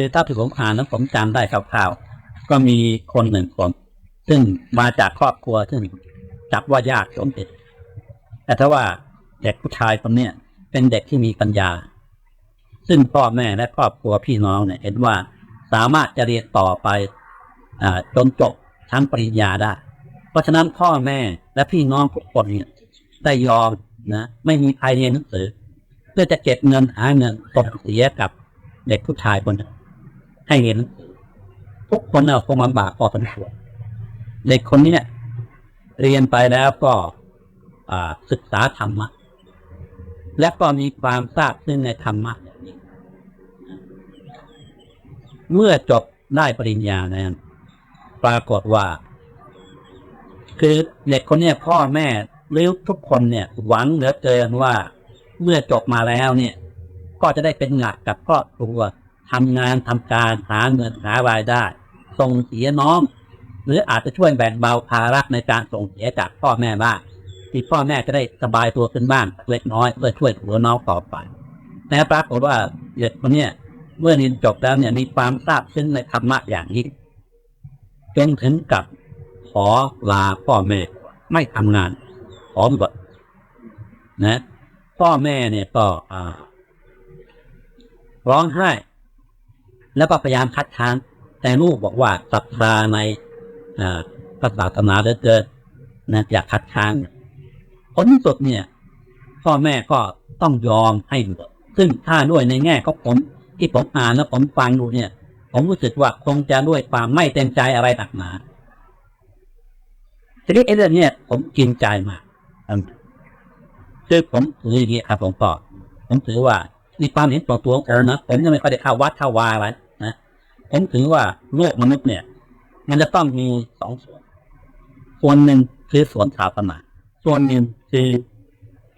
คือถ้าที่ผมอ่านแล้วผมจำได้คร่าวๆก็มีคนหนึ่งคนซึ่งมาจากครอบครัวซึ่งจับว่ายากจนติดแต่ถ้าว่าเด็กผู้ชายคนเนี้ยเป็นเด็กที่มีปัญญา ซึ่งพ่อแม่และครอบครัวพี่น้องเนี่ยเห็นว่าสามารถจะเรียนต่อไปอจนจบทั้งปริญญาได้ เพราะฉะนั้นพ่อแม่และพี่น้องทุกคนเนี่ยได้ยอมนะไม่มีใครเรียนหนังสือ เพื่อจะเก็บเงินหาเงินส่งเสียกับเด็กผู้ชายคนนั้น ให้เรียนทุกคนเอาคงลำบากพอสมควรเด็กคนเนี้ยเรียนไปแล้วก็ศึกษาธรรมะ และก็มีความทราบซึ่งในธรรมะ เมื่อจบได้ปริญญานั้นปรากฏว่า คือเด็กคนนี้พ่อแม่หรือทุกคนเนี่ย หวังเหลือเกินว่า เมื่อจบมาแล้วเนี่ย ก็จะได้เป็นหลักกับครอบครัว ทำงานทำการหาเงินหารายได้ ส่งเสียน้อง หรืออาจจะช่วยแบ่งเบาภาระในการส่งเสียจากพ่อแม่บ้างที่พ่อแม่จะได้สบายตัวขึ้นบ้างเล็กน้อยเพื่อช่วยหลือน้องต่อไปแต่ปรากฏว่าเด็กคนนี้เมื่อเรียนจบแล้วเนี่ยมีความทราบซึ้งในธรรมะอย่างนี้จนถึงกับขอลาพ่อแม่ไม่ทำงานขอบวชนะ พ่อแม่เนี่ยก็ร้องไห้ แล้วก็พยายามคัดค้านแต่ลูกบอกว่าศรัทธาในอ่าพระศาสนาเหลือเกินนะอยากคัดค้านผลที่สุดเนี่ย พ่อแม่ก็ต้องยอมให้บวชซึ่งถ้าด้วยในแง่ของผมที่ผมอ่านแล้วผมฟังดูเนี่ย ผมรู้สึกว่าคงจะด้วยความไม่เต็มใจอะไรหนักหนาทีนี้ไอ้เรื่องเนี้ยผมกินใจมากคือผมถืออย่างนี้ครับผมก็ผมถือว่าในความเห็นตัวตัวของผมนะผมยังไม่ค่อยได้เข้าวัดเข้าวาอะไรน ผมถือว่าโลกมนุษย์เนี่ย มันจะต้องมีสองส่วน ส่วนหนึ่งคือส่วนศาสนาส่วนหนึ่งคือ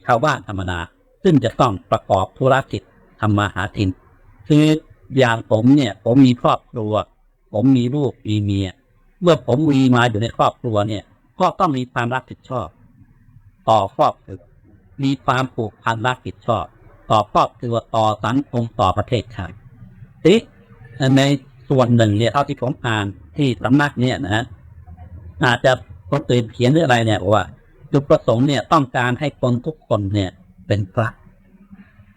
ชาวบ้านธรรมดา ซึ่งจะต้องประกอบธุรกิจทำมาหากิน คืออย่างผมเนี่ย ผมมีครอบครัว ผมมีลูกมีเมีย เมื่อผมมีมาอยู่ในครอบครัวเนี่ย ก็ต้องมีความรับผิดชอบ ต่อครอบครัวมีความผูกพันรับผิดชอบ ต่อครอบครัวต่อสังคมต่อประเทศชาติที่ใน ส่วนหนึ่งเนี่ยเท่าที่ผมอ่านที่สำนักเนี่ยนะอาจจะคนตื่นเขียนหรืออะไรเนี่ยบอกว่าจุดประสงค์เนี่ยต้องการให้คนทุกคนเนี่ยเป็นพระ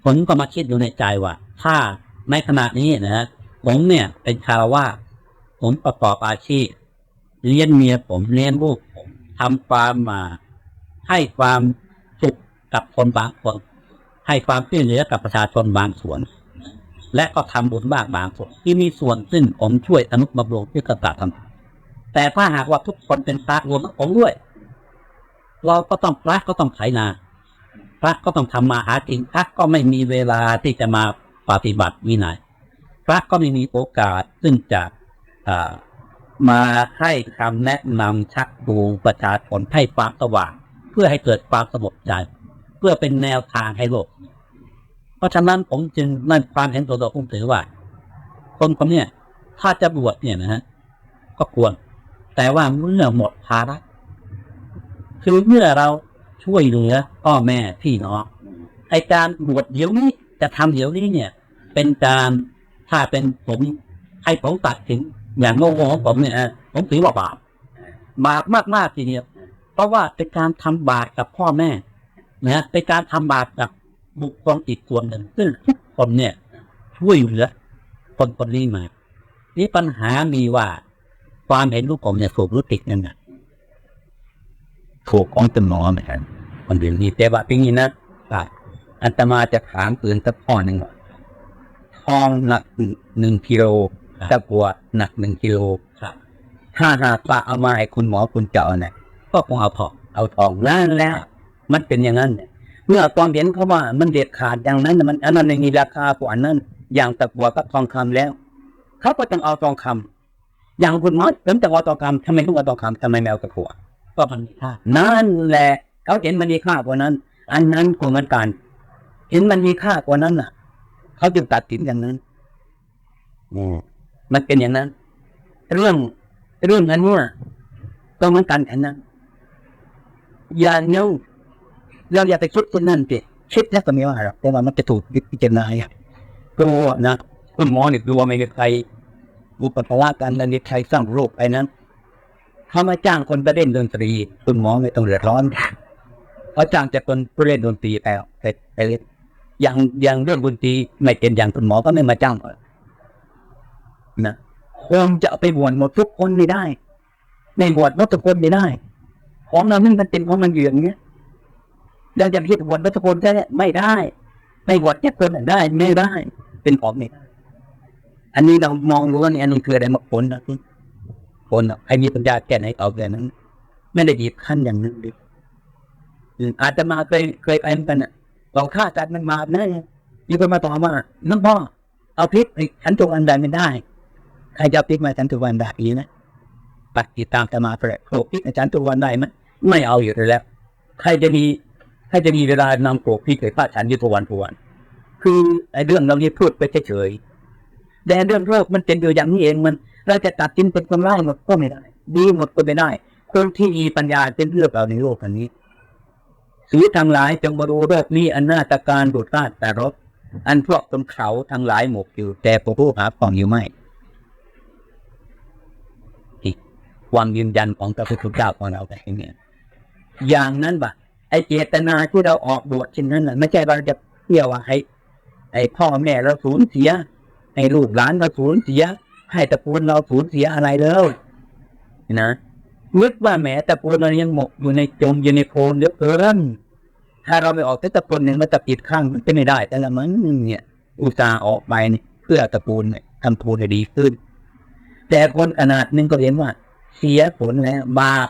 ผมก็มาคิดอยู่ในใจว่า ถ้าในขณะนี้นะผมเนี่ยเป็นคารวาผมประกอบอาชีพเลี้ยงเมียผมเลี้ยงลูกผมทำความมา ให้ความสุขกับคนบางคน ให้ความช่วยเหลือกับประชาชนบางส่วน และก็ทำบุญบ้างบางส่วนที่มีส่วนซึ่งผมช่วยอนุบำรุงที่กษัตริย์ทำแต่ถ้าหากว่าทุกคนเป็นพระรวมทั้งผมด้วย เราก็ต้องพระก็ต้องไถนา พระก็ต้องทำมาหากินพระก็ไม่มีเวลาที่จะมาปฏิบัติวินัยพระก็ไม่มีโอกาสซึ่งจะมาให้คำแนะนำชักจูงประชาชนให้ความสว่าง เพื่อให้เกิดความสงบใจ เพื่อเป็นแนวทางให้โลก ราะฉะนั้นผมจึงนั่นความเห็นตัวตัวผมถือว่า คนคนเนี้ยถ้าจะบวชเนี่ยนะฮะก็ควร แต่ว่าเมื่อหมดภาระคือเมื่อเราช่วยเหลือพ่อแม่พี่น้องไอการบวชเดี๋ยวนี้จะทำเดี๋ยวนี้เนี่ย เป็นการถ้าเป็นผมให้ผมตัดสินอย่างโง่ของผมเนี่ยผมถือว่าบาปบาปมากๆทีเดียวเพราะว่าเป็นการทำบาปกับพ่อแม่นะเป็นการทำบาปกับ บุคคลอีกส่วนหนึ่งซึ่งทุกคนเนี่ยช่วยเหลือคนคนนี้มา นี่ปัญหามีว่า ความเห็นลูกผมเนี่ยถูกหรือติดนั่นน่ะถูกของจำนวนเหมือนกันมันเป็นนี่แต่ว่าเป็นอย่างนี้นะอะอัตมาจะถามปืนสักข้อหนึ่งว่าทองหนักหนึ่งกิโลตะกัวหนักหนึ่งกิโลครับถ้าหากว่าเอามาให้คุณหมอคุณเจาะเนี่ยก็คงเอาทองเอาทองนั่นแหละมันเป็นอย่างนั้นเนี่ย เมื่อตอนเห็นเขาว่ามันเด็ดขาดอย่างนั้นน่ะมันอันนั้นไม่มีราคากว่าอันนั้น อย่างตะกัวกับทองคำแล้วเขาก็ต้องเอาทองคำอย่างคุณหมอเริ่มจากเอาทองคำทำไมต้องเอาทองคำทำไมไม่เอาตะกัวก็มันมีค่านั่นแหละเขาเห็นมันมีค่ากว่านั้น อันนั้นก็เหมือนกันเห็นมันมีค่ากว่านั้นน่ะเขาจึงตัดสินอย่างนั้นอืมมันเป็นอย่างนั้น เรื่องเรื่องนั้นเนี่ยก็เหมือนกันแค่นั้นอย่าเนี้ย เราอย่าไปคิดคนนั้นสิคิดแล้วก็ไม่ว่าหรอกแต่ว่ามันจะถูกพิจารณาอะก็นะคุณหมอเนี่ยดูว่าไม่มีใครอุปการะกันและมีใครสร้างโรคไปนั้นเขามาจ้างคนไปเล่นดนตรีคุณหมอไม่ต้องเดือดร้อนเขาจ้างแต่คนไปเล่นดนตรีไปไปไปเล่นอย่างอย่างเรื่องดนตรีไม่เป็นอย่างคุณหมอก็ไม่มาจ้างนะคงจะไปบวชหมดทุกคนไม่ได้ไม่บวชหมดทุกคนไม่ได้ของเรานี่มันเป็นของมันอยู่อย่างเงี้ย เราจะคิดบวชหมดทุกคนได้ไม่ได้ ไม่บวชแค่คนได้ ไม่ได้ เป็นของไม่อันนี้เรามองรู้ว่านี่อันนี้คืออะไรมาผลนะคุณผลอะใครมีปัญญาแก่ไหนเอาแต่นั้น ไม่ได้ดีบขั้นอย่างนั้นเลยอืมอาจจะมาเคยเคยไปเหมือนกันอะเราฆ่าจัดมันมานะมีคนมาตอบว่าน้องพ่อเอาพริกไปฉันทุกวันได้ไม่ได้ ใครจะเอาพริกมาฉันทุกวันได้อีนะปฏิตามจะมาแปลกโขลกพริกให้ฉันทุกวันได้ไหมไม่เอาอยู่แล้ว ใครจะมี ใครจะมีเวลานำโขลกพริกไปพาฉันยู่ทุกวันทวัน คือไอ้เรื่องเรานี้พูดไปเฉยๆแต่เรื่องโรคมันเป็นอยู่อย่างนี้เองมันเราจะตัดสินเป็นคนร้ายหมดก็ไม่ได้ ดีหมดก็ไม่ได้คนที่มีปัญญาเป็นเลือกเอาในโลกอันนี้สือทั้งหลายจงบรู้โรคนี้อันนาตการดุดราดแต่รบอันพวกตนเขาทั้งหลายหมกอยู่ แต่พวกผู้หาของอยู่ไม่อีกความยืนยันของพระพุทธเจ้าของเราแต่เนี่ยอย่างนั้นปะ ไอเจตนาที่เราออกบวชเช่นนั้นน่ะไม่ใช่เราจะเที่ยวว่าให้ไอ้พ่อแม่เราสูญเสียให้ลูกหลานเราสูญเสีย ให้ตระกูลเราสูญเสียอะไรเลยนะนึกว่าแหมตระกูลเรายังหมกอยู่ในจมอยู่ในโคลนเยอะเกินถ้าเราไม่ออกแต่ตระกูลหนึ่งมันจะติดข้างมันก็นไม่ได้ แต่ละมันเนี่ย อุตส่าห์ออกไปเนี่ยเพื่อตระกูลเนี่ยทำตระกูลให้ดีขึ้น แต่คนขนาดหนึงก็เห็นว่า เสียผลแล้วบาป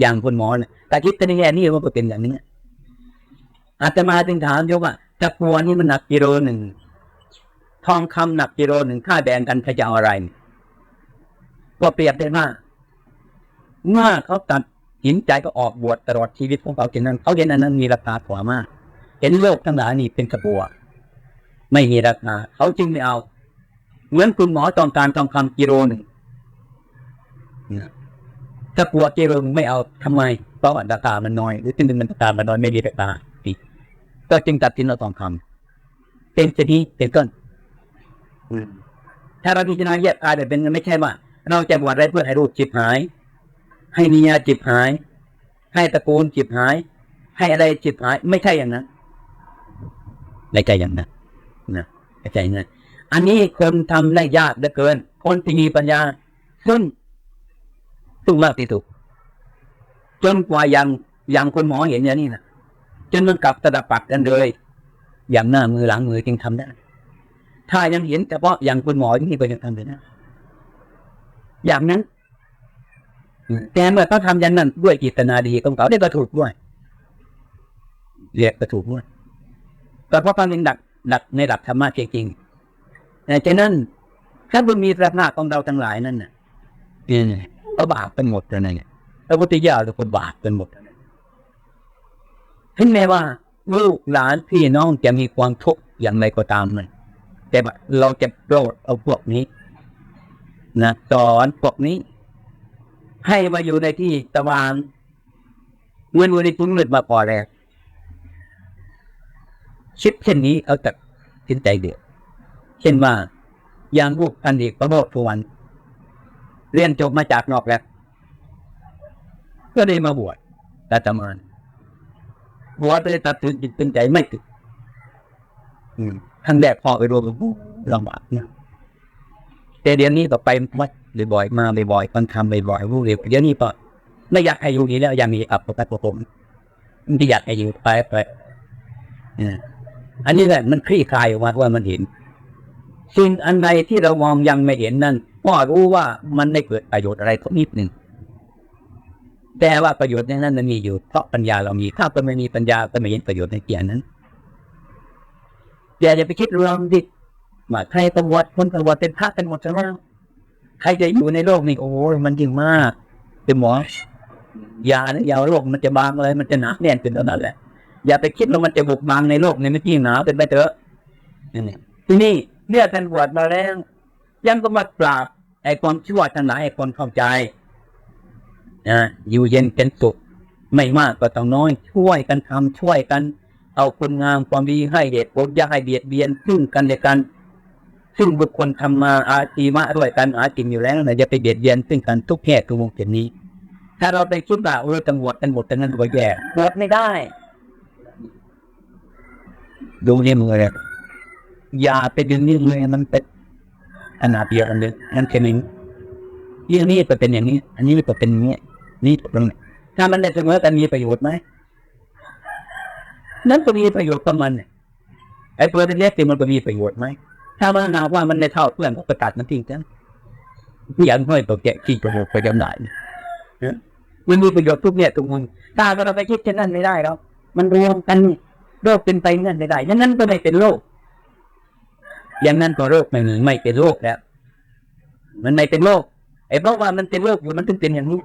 อย่างคุณหมอเนี่ยแต่คิดในแง่นี้มันก็เป็นอย่างนี้อาตมาจึงถามโยมว่าตะกัวนี่มันหนักกิโลหนึ่งทองคำหนักกิโลหนึ่งค่าแบ่งกันใครจะเอาอะไร ก็เปรียบได้ว่าเมื่อเขาตัดหินใจก็ออกบวชตลอดชีวิตของเขาเห็นนั้นเขาเห็นอันนั้นมีราคากว่ามาก เห็นโลกทั้งหลายนี่เป็นกระบัว ไม่มีราคาเขาจึงไม่เอา เหมือนคุณหมอต้องการทองคำกิโลหนึ่ง ถ้ากลัวกิโลหนึ่งไม่เอาทำไมเพราะว่าราคามันน้อย หรือที่หนึ่งมันราคามันน้อยไม่มีราคาอีก็จึงตัดสินเอาทองคำเป็นชนิดเป็นต้นถ้าเราพิจารณาแยกกายแต่เป็นไม่ใช่ว่าเราจะบวชอะไรเพื่อให้รูปจิตหาย ให้นิยาจิตหาย ให้ตระกูลจิตหาย ให้อะไรจิตหาย ไม่ใช่อย่างนั้นไม่ใช่อย่างนั้นนะไม่ใช่อย่างนั้นอันนี้คนทำได้ยากเหลือเกิน คนที่มีปัญญาซึ่ง ซึ่งมากที่สุดจนกว่าอย่างอย่างคนหมอเห็นอย่างนี้นะจนมันกลับตะปัดกันเลย อย่างหน้ามือหลังมือจึงทำได้ ถ้ายังเห็นเฉพาะอย่างคุณหมอที่นี่ก็ยังทำได้นะอย่างนั้นแต่เมื่อเขาทำอย่างนั้นด้วยจิตนาดีของเขาได้ก็ถูกด้วยเรียกก็ถูกด้วยแต่เพราะความเป็นดักดักในหลักธรรมะจริงๆแต่ฉะนั้นถ้าบุญมีพระนาของเราทั้งหลายนั่นน่ะเนี่ย ก็บาปเป็นหมดแล้วเนี่ยพระพุทธเจ้าทุกคนบาปเป็นหมดแล้วถึงแม้ว่าลูกหลานพี่น้องจะมีความทุกข์อย่างไรก็ตามเลยแต่เราจะโปรดเอาพวกนี้นะสอนพวกนี้ ให้มาอยู่ในที่สว่างเมื่อวันนี้พุ่งเลือดมาพอแล้วคิดเช่นนี้เอาแต่สินใจเดียวเช่นว่าอย่างลูกอันเอกประโมททุวัน เรียนจบมาจากนอกแล้วก็ได้มาบวชแต่ตมานบวชได้ตัดสินจิตเป็นใจไม่ติดทั้งแดกพอไปรวมกันลำบากนะแต่เดี๋ยวนี้ต่อไปวัดบ่อยๆมาบ่อยๆฟังคำบ่อยๆรู้เร็วเดี๋ยวนี้ก็ไม่อยากให้อยู่นี้แล้วอยากมีอับประกัดผมไม่อยากให้อยู่ไปไปอันนี้แหละมันคลี่คลายออกมาว่ามันเห็นสิ่งอันใดที่เรามองยังไม่เห็นนั่น ก็รู้ว่ามันได้เกิดประโยชน์อะไรสักนิดหนึ่งแต่ว่าประโยชน์ในนั้นมันมีอยู่เพราะปัญญาเรามีถ้าเราไม่มีปัญญาก็ไม่เห็นประโยชน์ในเกียนั้นอย่าจะไปคิดรวมดิว่าใครตำรวจคนตำรวจเป็นพระกันหมดแล้วใครจะอยู่ในโลกนี้โอ้มันยิ่งมาก เป็นหมอย่านะอย่าโลกมันจะบางเลยมันจะหนาแน่นเป็นเท่านั้นแหละ อย่าไปคิดว่ามันจะบุกบางในโลกนี้ไม่จริงหนาเป็นไปเถอะนี่ที่นี้เมื่อท่านบวชมาแล้ว ยังก็มาปราบไอ้ความชั่วทั้งหลายไอ้คนเข้าใจนะอยู่เย็นเป็นสุขไม่มากก็ต้องน้อย ช่วยกันทำช่วยกัน เอาคุณงามความดีให้เหตุผลอย่าให้เบียดเบียนซึ่งกันและกัน ซึ่งบุคคลทำมาอาชีวะด้วยกันอาจินอยู่แล้วนะจะไปเบียดเบียนซึ่งกันทุกแง่ทุกมุมเช่นนี้ ถ้าเราไปคิดว่าเราจังหวดกันหมดกันนั้นก็แย่หมดไม่ได้ ดูนี่มือเลยอย่าไปดึงนี่เลยมันเป็น ขนาดเดียวกันเลยนั่นแค่นี้เรื่องนี้จะเป็นอย่างนี้ อันนี้จะเป็นอย่างนี้ นี่ตรงนี้ถ้ามันได้เสมอกันมีประโยชน์ไหมนั่นก็มีประโยชน์กับมันเนี่ยไอ้ตัวเล็กๆนี่มันก็มีประโยชน์ไหมถ้ามันหาว่ามันได้เท่าเพื่อนก็ประกาศมันทิ้งกันอย่างน้อยตัวแกะที่ประโยชน์ไปจำหน่ายเนี่ยมันมีประโยชน์ทุกเนี่ยทุกมุมถ้าเราไปคิดเช่นนั้นไม่ได้แล้วมันรวมกันโรคเป็นไปเงื่นไม่ได้อย่างนั้นก็ไม่เป็นโรค อย่างนั้นก็โรคไม่ไม่เป็นโรคแล้วมันไม่เป็นโรคไอ้เพราะว่ามันเป็นโรคอยู่มันถึงเป็นอย่างนี้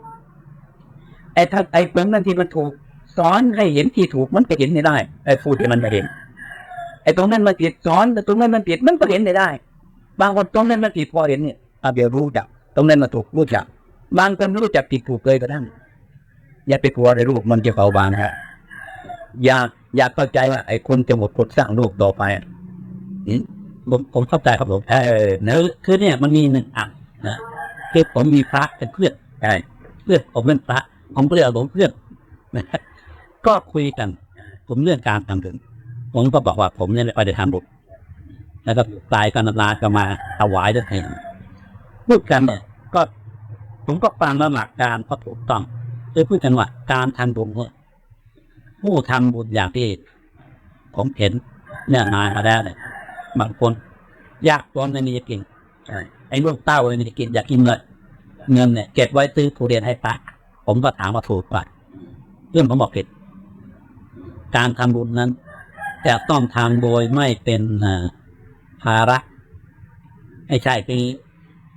ไอ้ถ้าไอ้เปลืองนั่นที่มันถูกสอนให้เห็นที่ถูกมันก็เห็นไม่ได้ไอ้พูดที่มันไม่เห็นไอ้ตรงนั้นมันผิดสอนแต่ตรงนั้นมันผิดมันก็เห็นไม่ได้ บางคนตรงนั้นมันผิดพอเห็นเนี่ยอาเบียรู้จักตรงนั้นมันถูกรู้จัก บางคนรู้จักผิดถูกเลยก็ได้อย่าไปกลัวในรูปมันจะเบาบางฮะอยากอยากเข้าใจว่าไอ้คนจะหมดกดสร้างรูปต่อไปอะอืม ผมผมเข้าใจครับผมเออเนื้อคือเนี่ยมันมีหนึ่งอะนะคือผมมีพระเป็นเพื่อนใช่เพื่อนผมเป็นพระผมเลยเอาหลวงเพื่อนนะก็คุยกัน ผมเรื่องการทำถึงผมก็บอกว่าผมเนี่ยไม่ได้ทำบุญแล้วก็ตายกันลาก็มาถวายด้วยเองพูดกันเนี่ยก็ ผมก็ฟังแล้วหลักการก็ถูกต้องคือพูดกันว่า การทำบุญเนี่ยผู้ทำบุญอย่างที่ผมเห็นเนี่ยนานมาแล้วเนี่ย บางคนยากจนไม่มีจะกินไอ้ลูกเต้าไม่มีจะกินอยากกินเลยเงินเนี่ยเก็บไว้ซื้อทุเรียนให้พระผมก็ถามว่าถูกป่ะเพื่อนผมบอกผิดการทำบุญนั้นจะต้องทำโดยไม่เป็นเอ่อภาระไม่ใช่เป็น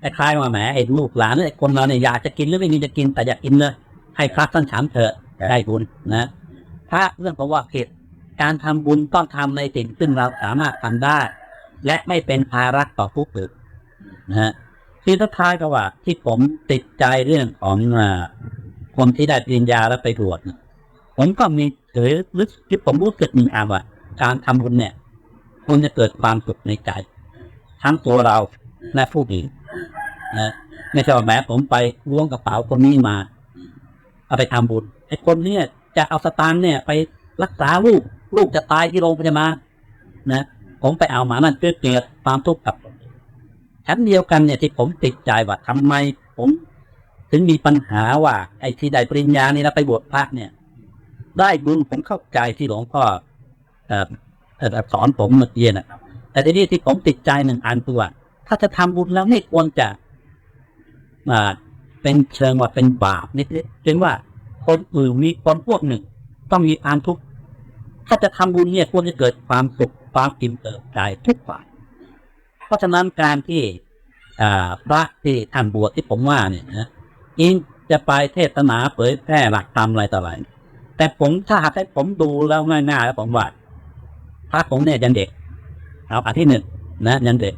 คล้ายๆว่าแหมไอ้ลูกหลานไอ้คนเราเนี่ยอยากจะกินหรือไม่มีจะกินแต่อยากกินเลยให้พระท่านถามเถอะได้บุญนะพระเรื่องของว่าผิดการทำบุญต้องทำในสิ่งซึ่งเราสามารถทำได้ และไม่เป็นภาระต่อผู้อื่นะฮะที่สุดท้ายก็ว่า ที่ผมติดใจเรื่องของอ่าคนที่ได้ปริญญาแล้วไปบวชเนี่ยผมก็มีเอยรู้สึกที่ผมรู้สึกมีอาว่าการทำบุญเนี่ยควรจะเกิดความสุขในใจ ทั้งตัวเราและผู้อื่นนะไม่ใช่ว่าแม้ผมไปล้วงกระเป๋าคนนี้มา เอาไปทำบุญไอ้คนนี่ยจะเอาสตางค์เนี่ย ไปรักษาลูก ลูกจะตายที่โรงพยาบาลนะ ผมไปเอามานั่นเพื่อเกิดความทุกข์กับชั้นเดียวกันเนี่ยที่ผมติดใจว่าทำไมผม ถึงมีปัญหาว่า ไอ้ที่ได้ปริญญานี่แล้วไปบวชพระเนี่ย ได้บุญผมเข้าใจที่หลวงพ่อเอ่อสอนผมเมื่อกี้นะครับแต่ทีนี้ที่ผมติดใจหนึ่งอันคือว่าถ้าจะทำบุญแล้วไม่ควรจะมาเป็นเชิงว่าเป็นบาปนิดๆเป็นว่าคนอื่นมีคนพวกหนึ่ง ต้องมีความทุกข์ถ้าจะทำบุญเนี่ยควรจะเกิดความสุข ความกินเติบใจทุกฝ่ายเพราะฉะนั้นการที่พระที่ท่านบวชที่ผมว่าเนี่ยนะอิงจะไปเทศนาเผยแพร่หลักธรรมอะไรต่ออะไรแต่ผมถ้าหากให้ผมดูแล้วง่ายๆแล้วผมว่าพระผมเนี่ยยังเด็กเอาอันที่หนึ่งนะยังเด็ก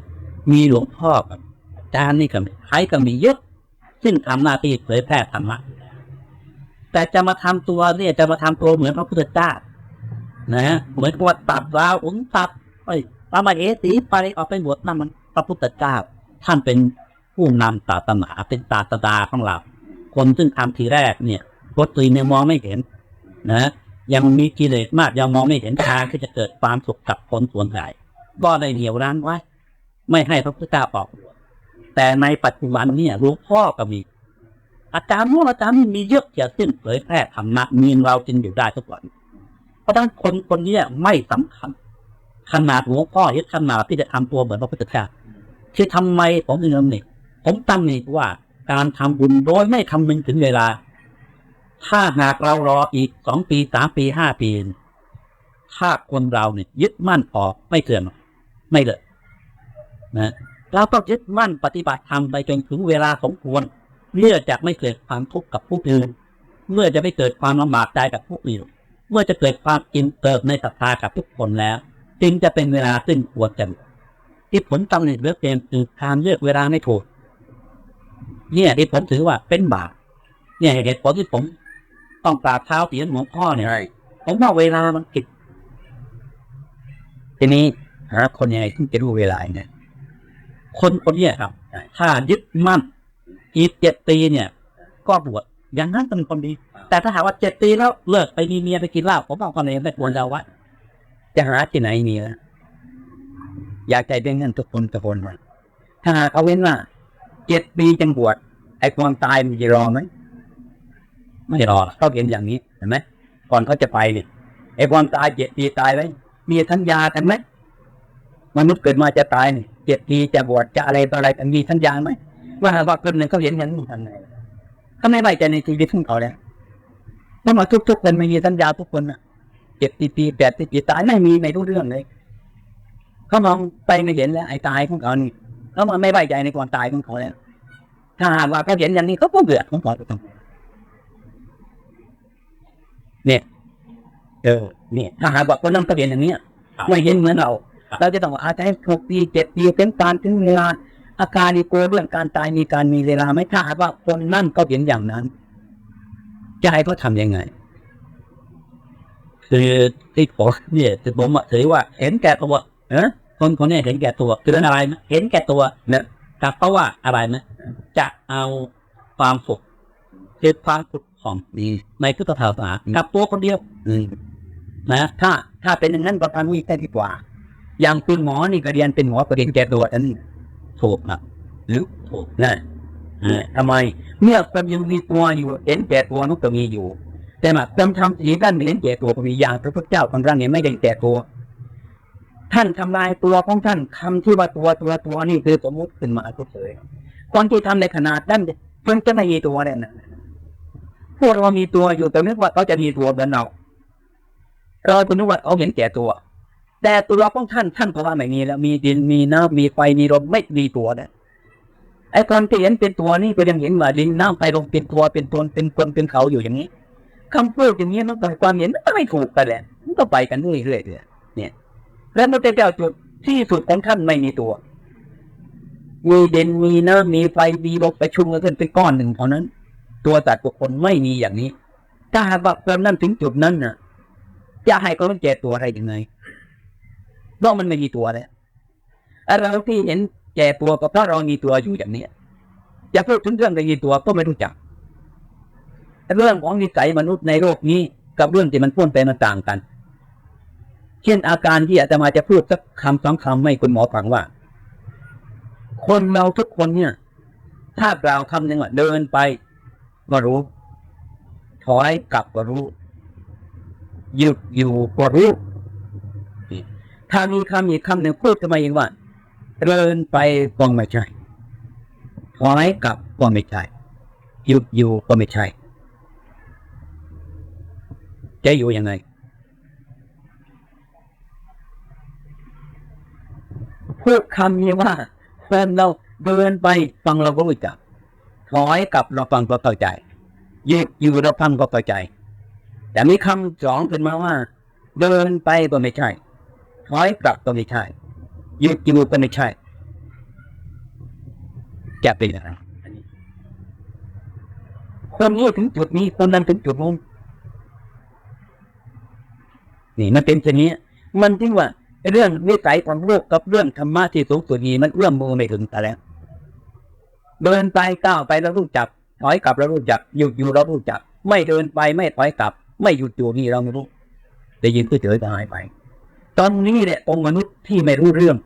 มีหลวงพ่อกับอาจารย์นี่ก็มีใครก็มีเยอะซึ่งทำหน้าที่เผยแพร่ธรรมะแต่จะมาทำตัวเนี่ยจะมาทำตัวเหมือนพระพุทธเจ้า นะฮะเหมือนกับว่าตัดราวอุนตัดไอ้ยปามาเอสีไปออกไปบวชนั่นมันพระพุทธเจ้าท่านเป็นผู้นำศาสนาเป็นศาสดาของเรา คนซึ่งทำทีแรกเนี่ยปกติเนี่ยมองไม่เห็นนะยังมีกิเลสมากยังมองไม่เห็นทางที่จะเกิดความสุขกับคนส่วนใหญ่ก็ได้เหนี่ยวรั้งไว้ ไม่ให้พระพุทธเจ้าออกแต่ในปัจจุบันเนี่ยหลวงพ่อก็มี อาจารย์พวกอาจารย์นี่มีเยอะแยะสิ้นเผยแพร่ธรรมะมีเราจึงอยู่ได้ทุกวันเพ ราะฉะนั้นคนคนนี้ไม่สำคัญ ขนาดหลวงพ่อยึดขนาดที่จะทำตัวเหมือนพระพุทธเจ้าที่ทำไมผมถึงตำหนิผมตั้งหนิว่าการทำบุญโดยไม่คำนึงถึงเวลา ถ้าหากเรารออีกสองปีสามปีห้าปี ถ้าคนเราเนี่ยยึดมั่นพอไม่เกินหรอกไม่เลยนะเราต้องยึดมั่นปฏิบัติธรรมไปจนถึงเวลาสมควรเมื่อจะไม่เกิดความทุกข์กับผู้อื่นเมื่อจะไม่เกิดความลำบากใจกับผู้อื่น เมื่อจะเกิดความอินเติบในศรัทธากับทุกคนแล้ว จึงจะเป็นเวลาซึ่งควรจะที่ผลตำหนิเลือกเกมคือการเลือกเวลาไม่ถูกเนี่ยที่ผมถือว่าเป็นบาปเนี่ยเหตุผลที่ผมต้องกราบเท้าเสียนหลวงพ่อเนี่ยผมว่าเวลามันผิดทีนี้หาคนยังไงที่จะรู้เวลาเนี่ยคนคนเนี้ยครับ ถ้ายึดมั่นอีกเจ็ดปีเนี่ย ก็บวชอย่างนั้นเป็นคนดี แต่ถ้าหากว่าเจ็ดปีแล้วเลิกไปมีเมียไปกินเหล้าผมบอกคนเองไม่ควรจะเอาไว้จะหาที่ไหนมีล่ะอยากใจเป็นเงินทุกคนทุกคนไว้ถ้าหากเขาเว้นว่าเจ็ดปีจังบวชไอ้ความตายมันจะรอไหมไม่รอเขาเห็นอย่างนี้เห็นไหมก่อนเขาจะไปนี่ไอ้ความตายเจ็ดปีตายไว้มีทัญญากันไหมมนุษย์เกิดมาจะตายนี่เจ็ดปีจะบวชจะอะไรต่ออะไรกันมีทัญญาไหมว่าว่าคนหนึ่งเขาเห็นอย่างนี้ทำไงเขาไม่ไว้ใจในชีวิตของเขาแล้ว เพราะมาทุกๆคนไม่มีทัญญาทุกคนนะเจ็ดปีปีแปดปีปีตายไม่มีไม่รู้เรื่องเลยเขามองไปไม่เห็นแล้วไอ้ตายของเขานี่เขามาไม่ไว้ใจในความตายของเขาแล้วถ้าหากว่าเขาเห็นอย่างนี้เขาก็เบื่อของเขาตรงเนี่ย เออ เนี่ยถ้าหากว่าคนนั้นเขาเห็นอย่างเนี้ยไม่เห็นเหมือนเราครับเราจะต้องว่าอาจจะให้หกปีเจ็ดปีเป็นการถึงเวลาอาการอีโกลัวเรื่องการตายมีการมีเวลาไหม่ถ้าหากว่าคนนั่นก็เห็นอย่างนั้น จะให้เขาทำยังไง คือที่ผมเนี่ยที่ผมถือว่าเห็นแก่ตัวเออคนคนนี้เห็นแก่ตัว คืออะไรไหมเห็นแก่ตัวเนี่ยกับเพราะว่าอะไรไหมจะเอาความสุขคือความสุขของดีในพุทธศาสนากับตัวคนเดียวนะถ้าถ้าเป็นอย่างนั้นก็ทำวิได้ดีกว่า อย่างคุณหมอนี่ก็เรียนเป็นหมอประเด็นแก่ตัวอันนี้ถูกนะหรือถูกนะ ทำไมเมื่อความยังมีตัวอยู่เห็นแก่ตัวนั้นก็มีอยู่ แต่มาความทำสีด้านม่เห็นแก่ตัวก็มีอย่างพระพุทธเจ้าของเราเนี่ยไม่ได้เห็นแก่ตัว ท่านทำลายตัวของท่านคำที่ว่าตัวตัวตัวนี่คือสมมติขึ้นมาเฉยๆคนที่ทำในขนาดนั้นเพิ่งจะไม่มีตัวเนี่ยนะพวกเรามีตัวอยู่แต่นึกว่าเขาจะมีตัวเหมือนเราเราคุณนึกว่าเขาเห็นแก่ตัว แต่ตัวของท่านท่านก็ว่าไม่มีแล้วมีดินมีน้ำมีไฟมีลมไม่มีตัวเนะ ไอ้คนที่เห็นเป็นตัวนี่ก็ยังเห็นว่าดินน้ำไฟลมเป็นตัวเป็นตนเป็นคนเป็นเขาอยู่อย่างนี้คำพูดอย่างนี้มันก็ความเห็นมันก็ไม่ถูกกันแหละมันก็ไปกันเรื่อยๆเลยเนี่ย แล้วพระเจ้าจุดที่สุดของท่านไม่มีตัวมีเดนมีน้ำมีไฟมีลมประชุมกันเป็นก้อนหนึ่งเท่านั้น ตัวตัดบุคคลไม่มีอย่างนี้ ถ้าหากว่าความนั้นถึงจุดนั้นน่ะ จะให้เขาแก่ตัวอะไรยังไงเพราะมันไม่มีตัวเลยอ้เราที่เห็น แก่ตัวก็เพราะเรามีตัวอยู่อย่างนี้จะพูดถึงเรื่องไม่มีตัวก็ไม่รู้จักเรื่องของนิสัยมนุษย์ในโลกนี้ กับเรื่องที่มันพ่นไปมันต่างกัน เช่นอาการที่อาตมาจะพูดสักคำสองคำให้คุณหมอฟังว่า คนเราทุกคนเนี่ย ถ้าเราคำหนึ่งว่าเดินไปก็รู้ ถอยกลับก็รู้หยุดอยู่ก็รู้ถ้ามีคำอีกคำหนึ่งพูดขึ้นมเองว่า เดินไปก็ไม่ใช่ถอยกลับก็ไม่ใช่หยุดอยู่ก็ไม่ใช่ จะอยู่ยังไงพูดคำนี้ว่าแฟนเราเดินไปฟังเราก็รู้จักถอยกลับเราฟังก็เข้าใจหยุดอยู่เราฟังก็เข้าใจ แต่มีคำสองขึ้นมาว่า เดินไปก็ไม่ใช่ถอยกลับก็ไม่ใช่ ยุดอยู่ก็ไม่ใช่จะเป็นอะไรอันนี้คนนี้ถึงจุดนี้คนนั้นถึงจุดนู้นนี่มันเป็นอย่างนี้ มันจึงว่า เรื่องนิสัยของโลกกับเรื่องธรรมะที่สูงสุดนี้มันเอื้อมมือไม่ถึงแต่แล้ว เดินไปก้าวไปแล้วรู้จัก ถอยกลับแล้วรู้จักหยุดอยู่เรารู้จัก ไม่เดินไปไม่ถอยกลับ ไม่หยุดอยู่นี่เราไม่รู้ได้ยินเฉยๆก็หายไป ตอนนี้แหละองค์มนุษย์ที่ไม่รู้เรื่อง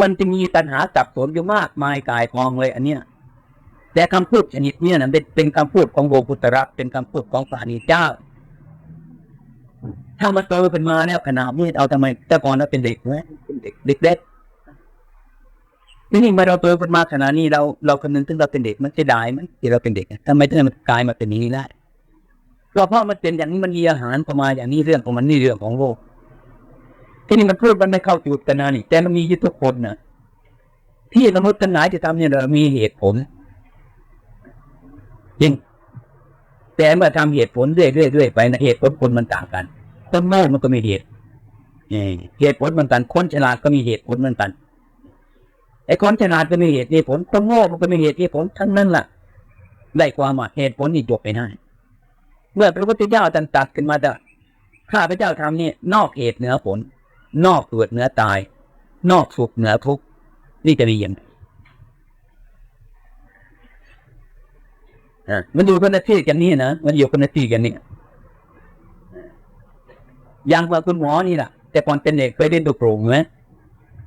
มันจะมีปัญหาจับสนอยู่มากมายกายกองเลยอันเนี้ย แต่คำพูดชนิดเนี้ยนะเป็นเป็นคำพูดของโลกุตระเป็นคำพูดของสารีเจ้า ถ้ามันโตเป็นมาแล้วขนาดนี้เอาทำไมแต่ก่อนเราเป็นเด็กไหมเป็นเด็กเด็กเด็กนี่มาเราโตเป็นมาขนาดนี้เราเราคำนึงถึงเราเป็นเด็กมันจะได้ไหมที่เราเป็นเด็กทำไมถึงมันกลายมาเป็นนี้ได้ก็เพราะมันเป็นอย่างนี้มันมีอาหารประมาณอย่างนี้เรื่องของมันนี่เรื่องของโลก ที่นี่มันพูดมันไม่เข้าจุดกันนะนี่แต่มันมีอยู่ทุกคนนะที่มนุษย์ทั้งหลายที่ทำเนี่ยเรามีเหตุผลจริงแต่เมื่อทำเหตุผลเรื่อยๆๆไปนะเหตุผลคนมันต่างกันต้นไม้มันก็มีเหตุเหตุผลมันต่างคนฉลาดก็มีเหตุผลมันต่างไอ้คนฉลาดก็มีเหตุมีผลคนโง่มันก็มีเหตุมีผลทั้งนั้นแหละได้ความว่าเหตุผลนี่จบไปได้เมื่อพระพุทธเจ้าตันตัดขึ้นมาแต่ข้าพระเจ้าทำนี่นอกเหตุเหนือผล นอกเกิดเหนือตาย นอกสุขเหนือทุกข์นี่จะดีอย่างมันอยู่คนละที่กันนี่นะมันอยู่คนละที่กันนี่อย่างว่าคุณหมอนี่แหละแต่ก่อนเป็นเด็กเคยเล่นลูโป่งไหม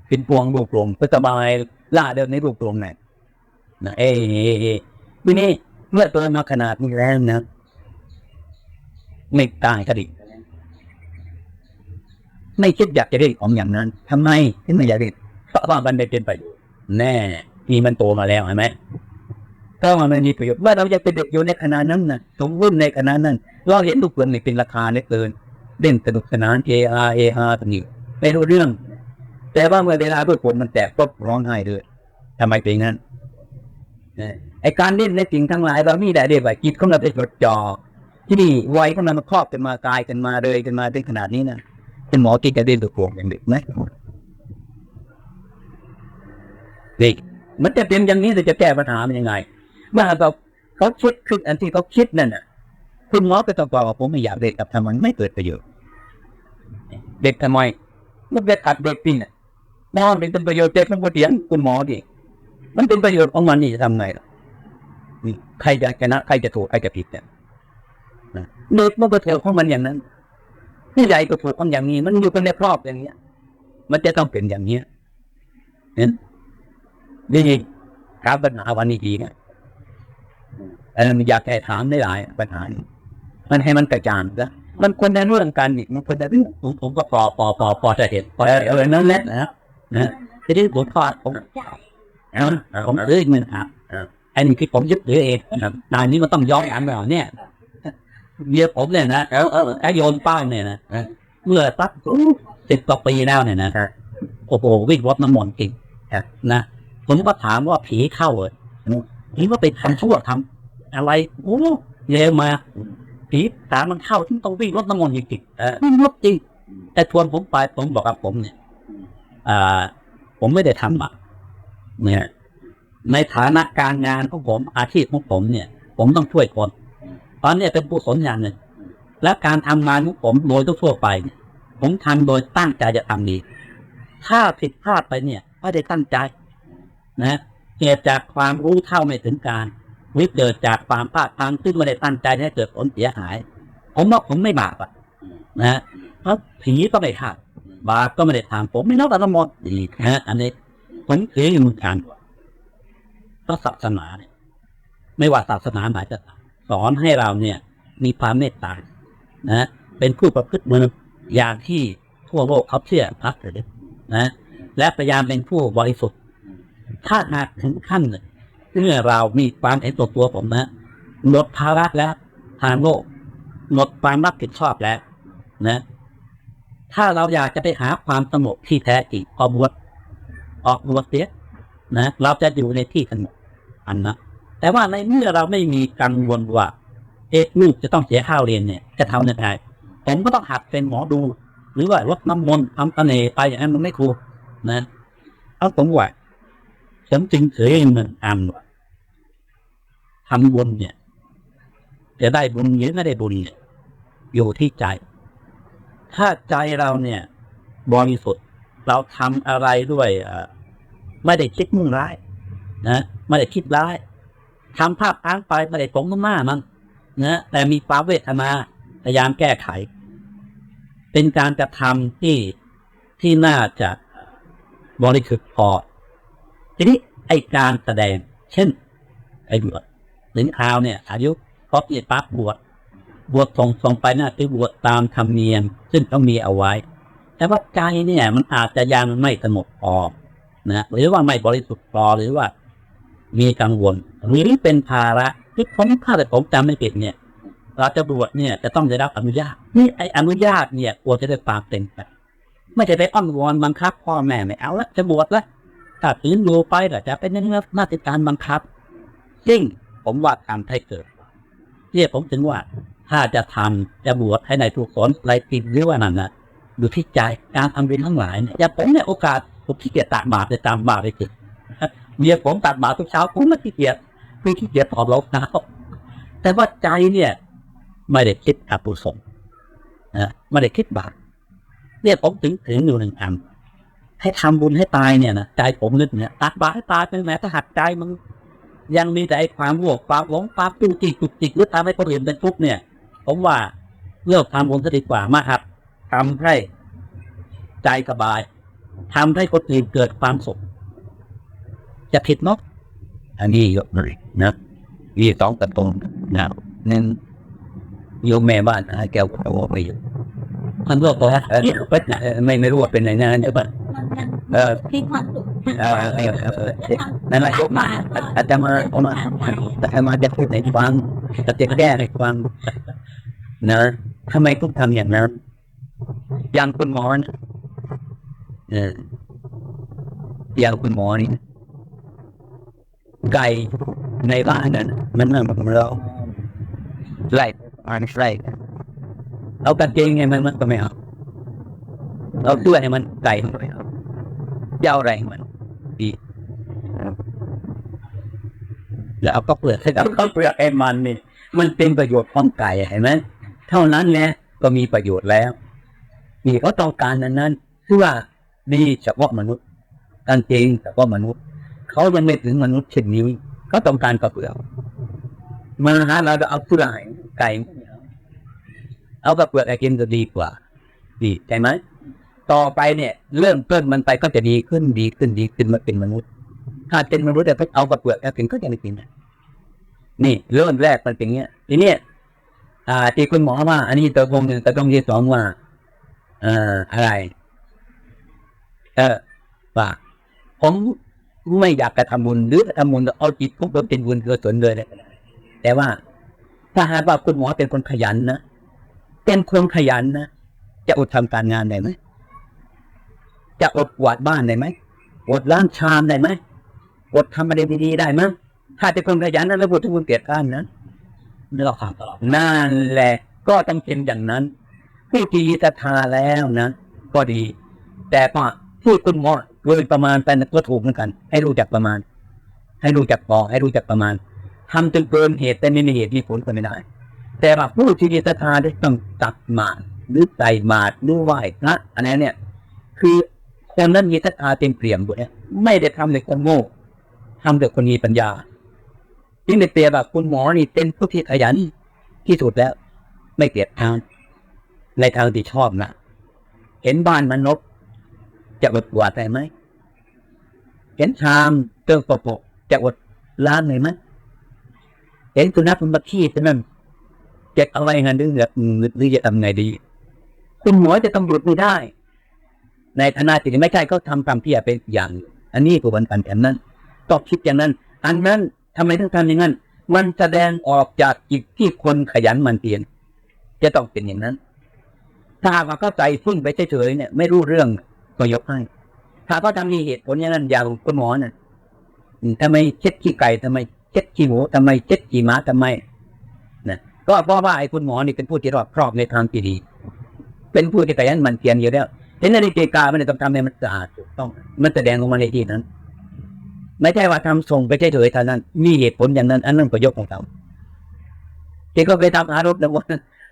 เป็นพวงลูโป่งก็สบายล่าเดินในลูโป่งไหนนะเอ้ยเอ้ยเอ้ยทีนี้เมื่อตัวมาขนาดนี้แล้วนะไม่ตายก็ดี ไม่คิดอยากจะได้ของอย่างนั้นทำไมถึงไม่อยากได้เพราะว่ามันไม่เป็นประโยชน์แน่มีมันโตมาแล้วเห็นไหมถ้ามันไม่มีประโยชน์ว่าเราจะเป็นเด็กอยู่ในขณะนั้นนะสมรุ่นในขณะนั้น เราเห็นลูกเรือนี่เป็นราคาเหลือเกินเล่นสนุกสนานเออาเอฮาตรงนี้ไม่รู้เรื่อง แต่ว่าเมื่อเวลาเพื่อผลมันแตกก็ร้องไห้เลยทำไมเป็นงั้นไอการเล่นในสิ่งทั้งหลายเรามีแต่เด็กว่าจิตของเราไปจดจ่อที่นี่วัยของเรามันครอบกันมากายกันมาเลยกันมาถึงขนาดนี้นะ เป็นหมอที่จะเล่นตัวงอย่างเด็กไหมเด็กมันจะเป็นอย่างนี้แต่จะแก้ปัญหามันยังไงเมื่อเราเขาคิดคืออันที่เขาคิดนั่นน่ะ คุณหมอก็ต้องบอกว่าผมไม่อยากเด็กกับทำไมไม่เกิดประโยชน์เด็กทำไมมันเด็กอัดเด็กปีน่ะมองเป็นประโยชน์เด็กมันก็เถียงคุณหมอดิมันเป็นประโยชน์ของมันนี่จะทำไงล่ะใครจะชนะใครจะถูกใครจะผิดเนี่ยเด็กมันก็เถวของมันอย่างนั้น ที่ใหญ่ก็ถูกต้องอย่างนี้ มันอยู่กันในครอบอย่างเนี้ย มันจะต้องเป็นอย่างเนี้ยเนี่ยนี่การปัญหาวันนี้ดีนะอันนั้นอยากแก้ถามได้หลายปัญหานี่มันให้มันกระจ่างนะมันควรในเรื่องการอีกมันควรในเรื่องผมผมก็พอพอพอพอจะเห็นพอเออนั่นแหละนะนะทีนี้ผมพอดผมเอาผมซื้ออีกหนึ่งครับอันนี้คือผมยึดถือเองนายนี้มันต้องย้อนอันไปเอาเนี่ย เมียผมเนี่ยนะเออเออไอโยนป้ายเนี่ยนะเมื่อสักสิบกว่าปีแล้วเนี่ยนะโอ้โหวิ่งรถน้ำมนต์จริงนะผมก็ถามว่าผีเข้าเหรอผีว่าไปทำชั่วทำอะไรโอ้เยอะมาผีตามมันเข้าที่ต้องวิ่งรถน้ำมนต์จริงๆวิ่งรถจริงแต่ทวนผมไปผมบอกกับผมเนี่ยอ่าผมไม่ได้ทำอะเนี่ยในฐานะการงานของผมอาชีพของผมเนี่ย ผมต้องช่วยคน ตอนนี้เป็นผู้สนอย่างหนึ่ง และการทำงานของผมโดยทั่วไป ผมทำโดยตั้งใจจะทำดี ถ้าผิดพลาดไปเนี่ยไม่ได้ตั้งใจ นะเกิดจากความรู้เท่าไม่ถึงการหรือเกิดจากความพลาดพลังซึ่งไม่ได้ตั้งใจให้เกิดผลเสียหาย ผมว่าผมไม่บาปอะนะเพราะผีก็ไม่ฆ่าบาปก็ไม่ได้ทำผมไม่นับแต่ละมดอีกนะอันนี้ผมถืออยู่เหมือนกันเพราะศาสนาเนี่ยไม่ว่าศาสนาไหนจะ สอนให้เราเนี่ยมีความเมตตานะเป็นผู้ประพฤติมืออย่างที่ทั่วโลกเขาเชื่อพักเลยนะและพยายามเป็นผู้บริสุทธิ์ ถ้าหากถึงขั้นเนี่ยเมื่อเรามีความเห็นตัวตัวผมนะลดภาระแล้วทางโลกลดความรับผิดชอบแล้วนะถ้าเราอยากจะไปหาความสงบที่แท้จริงออกบวชออกบวชเสียนะ เราจะอยู่ในที่สงบอันนะ แต่ว่าในเมื่อเราไม่มีกังวลว่า เอ๊ะลูกจะต้องเสียข้าวเรียนเนี่ย จะทำยังไงผมก็ต้องหัดเป็นหมอดู หรือว่าวัดน้ำมนต์ทำเสน่ห์ไปอย่างนั้นมันไม่ถูนะเอาผมว่าฉันจึงเคยเหมือนอันว่าทำบุญเนี่ย จะได้บุญหรือไม่ได้บุญเนี่ยอยู่ที่ใจ ถ้าใจเราเนี่ย บริสุทธิ์เราทำอะไรด้วยอ่อไม่ได้คิดมุ่งร้าย นะ ไม่ได้คิดร้าย ทำภาพอ้างไปไม่ได้ตรงหน้ามันนะแต่มีความเวทนาพยายามแก้ไข เป็นการกระทำที่ที่น่าจะบริสุทธิ์พอทีนี้ไอการแสดง เช่น ไอบวชถึงคราวเนี่ย อายุครบเนี่ยปั๊บบวชบวชส่งส่งไปน่าจะบวชตามธรรมเนียม ซึ่งต้องมีเอาไว้ แต่ว่าใจเนี่ย มันอาจจะยังไม่สงบพอนะหรือว่าไม่บริสุทธิ์พอหรือว่า มีกังวลหรือเป็นภาระที่ผมถ้าแต่ผมจำไม่ผิดเนี่ยเราจะบวชเนี่ยจะต้องได้รับอนุญาตนี่ไออนุญาตเนี่ยควรจะได้ความเป็นไปไม่ใช่ไปอ้อนวอนบังคับพ่อแม่ไม่เอาละจะบวชละถ้าถืนอยู่ไปก็จะเป็นเรื่องหน้าที่การบังคับจริงผมว่าทำให้เกิดเนี่ยผมถึงว่าถ้าจะทำจะบวชให้ในทุกคนไรติดหรือว่านั่นนะอยู่ที่ใจการทำเป็นทั้งหลายเนี่ยอย่าผมเนี่ยโอกาสผมขี้เกียจตักบาตรจะตามบาตรไปถึง เมียผมตัดบาทุกเช้าผมไม่ขี้เกียจคือขี้เกียจถอดรองเท้าแต่ว่าใจเนี่ย ไม่ได้คิดอกุศลนะไม่ได้คิดบาปเนี่ยผมถึงถึงอยู่หนึ่งอันแทให้ทำบุญให้ตายเนี่ยนะใจผมนึกเนี่ยตักบาตรให้ตายเป็นแม้ถ้าหักใจมันยังมีแต่ไอความโลภความหลงความจุกจิกจุกจิกหรือทำให้คนอื่นเป็นทุกข์เนี่ย ผมว่าเลิกทำบุญซะดีกว่ามาครับทำให้ใจสบายทำให้คนอื่นเกิดความสุข จะผิดเนาะอันนี้ยกเลยนะมีสองตะตรงนะนั่นโยมแม่บ้านนะแก้วเขาบอกไปอยู่มันก็พอเออเออไม่ไม่รู้ว่าเป็นไหนนะเนี่ยเออที่ความสุขเออเออเออนั่นแหละยกมาอาจจะมาเอามาแต่มาจะพูดในฟังจะจะแก้ในฟังนะทำไมต้องทำอย่างนั้นอย่างคุณหมอนะเอออย่างคุณหมอนี่ ไก่ในบ้านนั้นมันไม่เหมือนเราไล่อ่านไล่เอากางเกงไงมันมันก็ไม่เอาเอาเสื้อให้มันไก่เจ้าแรงมันดีแล้วเอาก็เปลือกให้กับเอาเปลือกไอ้มันนี่มันเป็นประโยชน์ของไก่เห็นไหมเท่านั้นแหละก็มีประโยชน์แล้วนี่เขาต้องการนั้นนั้นเพื่อดีเฉพาะมนุษย์กางเกงเฉพาะมนุษย์ เขายังไม่ถึงมนุษย์เช่นนี้เขาต้องการกระเปลือกมาหาเราเอาเสื้อให้ไก่เอากระเปลือกไอ้กินจะดีกว่า ดีใช่ไหมต่อไปเนี่ย เริ่มต้นมันไปก็จะดีขึ้นดีขึ้นดีขึ้นมาเป็นมนุษย์ ถ้าเป็นมนุษย์แต่เอากระเปลือกไอ้กินก็จะไม่กินนี่เริ่มแรกมันเป็นอย่างเงี้ยทีเนี้ยอ่าที่คุณหมอว่า อันนี้ตัวกงหนึ่งตัวกงที่สองว่าเอ่ออะไร เออว่าผม ไม่อยากจะทำบุญหรือทำบุญเอาจิตทุกข์เป็นบุญเกิดสนเลยนะแต่ว่าถ้าหากว่าคุณหมอเป็นคนขยันนะเป็นคนขยันนะจะอดทำการงานได้ไหมจะอดกวาดบ้านได้ไหมอดล้างชามได้ไหมอดทำอะไรดีๆได้ไหมถ้าเป็นคนขยันนั้นแล้วพูดทุกคนเกลียดข้านนะไม่หรอกครับนั่นแหละก็ต้องเป็นอย่างนั้นผู้ที่ศรัทธาแล้วนะ ก็ดี แต่ก็พูดคุณหมอ โดยประมาณไปนก็ถูกเหมือนกัน ให้รู้จักประมาณ ให้รู้จักพอให้รู้จักประมาณทำจนเกินเหตุแต่ไม่มีเหตุมีผลก็ไม่ได้ แต่ว่าผู้ที่ศรัทธาได้ต้องตักหมาดหรือใส่หมาดหรือไหว้พระอันนั้นเนี่ย คือคนนั้นมีศรัทธาเต็มเปี่ยมด้วยไม่ได้ทำในคนโง่ทำแต่คนมีปัญญายิ่งในเปรียบแบบคุณหมอนี่เป็นผู้ที่ขยันที่สุดแล้ว ไม่เกลียดทางในทางที่ชอบนะเห็นบ้านมันนก จะอดกวาดได้ไหมเห็นชามเติมปกปกจะอดล้างเลยไหมเห็นสุนัขมันมาขี้ใช่ไหมจะเอาไว้งันหรือจะหรือจะทำไงดีคุณหมอจะต้องหยุดไม่ได้ ในฐานะที่ไม่ใช่เขาทำตามที่เป็นอย่าง อันนี้คือวันกันแบบนั้นต้องคิดอย่างนั้น อันนั้นทำไมต้องทำอย่างนั้น มันแสดงออกจากจิตที่คนขยันมันเพียรจะต้องเป็นอย่างนั้น ถ้าว่าเข้าใจพึ่งไปเฉยๆเนี่ย ไม่รู้เรื่อง ก็ยกให้ถ้าเขาทำมีเหตุผลอย่างนั้นอย่างคุณหมอน่ะทำไมเช็ดขี้ไก่ทำไมเช็ดขี้หมูทำไมเช็ดขี้ม้าทำไมนะก็เพราะว่าไอ้คุณหมอนี่เป็นผู้ที่รอบครอบในทางที่ดี เป็นผู้ที่ขยันมันเพียรอยู่แล้วเห็นนาฬิกามันต้องทำให้มันสะอาดถูกต้อง มันแสดงออกมาในที่นั้น ไม่ใช่ว่าทำส่งไปเฉยๆเท่านั้น มีเหตุผลอย่างนั้น อันนั้นก็ยกของเขาที่ก็ไปทำอารมณ์นำบน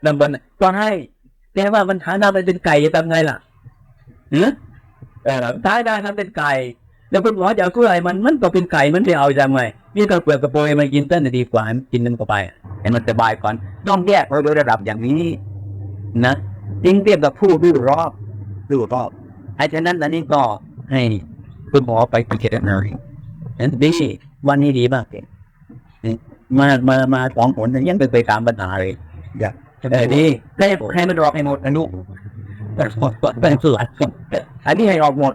นำบนก็ให้แต่ว่ามันฐานะมันเป็นไก่จะทำไงล่ะเออเออ ท้ายได้ทำเป็นไก่ แล้วคุณหมอจะเอากู้อะไรมันมันก็เป็นไก่มันจะเอาจะทำไงนี่ก็เปลือกกระโปรงมันกินเต้นดีกว่าให้มันกินนั่นก็ไปเห็นมันสบายก่อนต้องแยกไว้โดยระดับอย่างนี้นะจึงเรียกกับผู้รู้รอบรู้รอบไอ้ฉะนั้นอันนี้ก็ให้คุณหมอไปพิจารณาเห็นดีวันนี้ดีมากเลยนี่มามามาสองผลยังเป็นไปตามปัญหาเลยอยากเออดีให้ให้มันรอกให้หมดนะลูกแต่หมดเป็น ส่วนอันนี้ให้ออกหมด